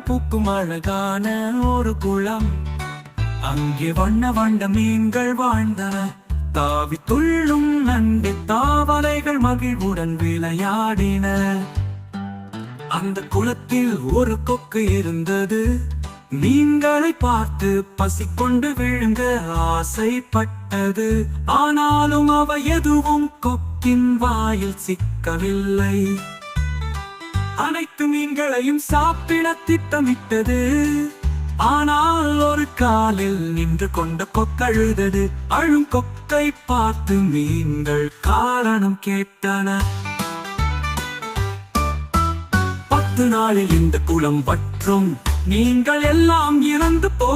மிகவும் அழகான ஒரு குளம். அங்கே வண்ண வண்ண மீன்கள் வாழ்ந்தன. தாவி துள்ளும் நண்டு தாவலைகள் மகிழ்வுடன் விளையாடின. அந்த குளத்தில் ஒரு கொக்கு இருந்தது. மீன்களை பார்த்து பசி கொண்டு விழுங்க ஆசைப்பட்டது. ஆனாலும் அவ எதுவும் கொக்கின் வாயில் சிக்கவில்லை. அனைத்து மீன்களையும் சாப்பிட திட்டமிட்டது. ஆனால் ஒரு காலில் நின்று கொண்ட கொக்கழுதது. அழும் கொக்கை பார்த்து மீன்கள் காரணம் கேட்டன. பத்து நாளில் இந்த குளம் பற்றும் நீங்கள் எல்லாம் இறந்து போ